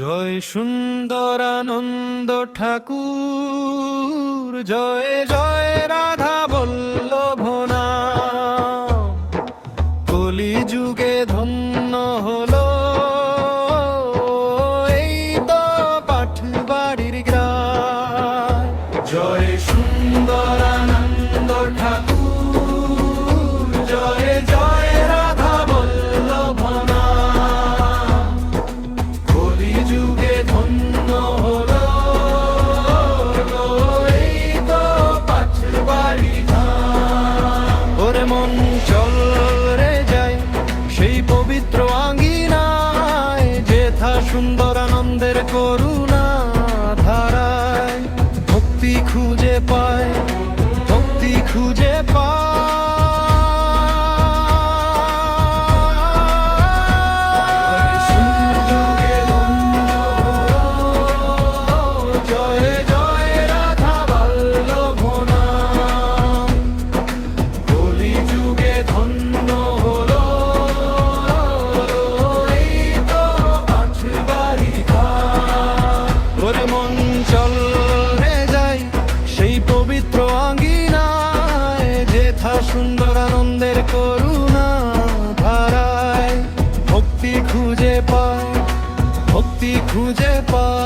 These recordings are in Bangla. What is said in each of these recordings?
জয় সুন্দর আনন্দ ঠাকুর, জয় জয় রাধা বল্লভনা। কলি যুগে ধন্য হল, এই তো পাঠ বাড়ির গ্রাম। জয় সুন্দর मुझे पा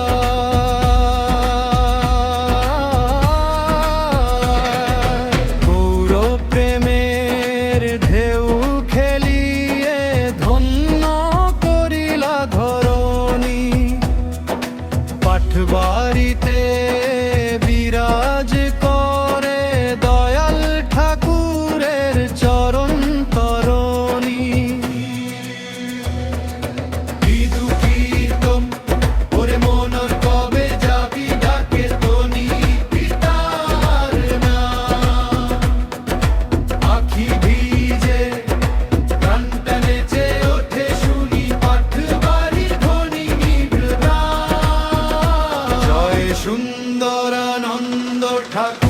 সুন্দরানন্দ ঠাকুর।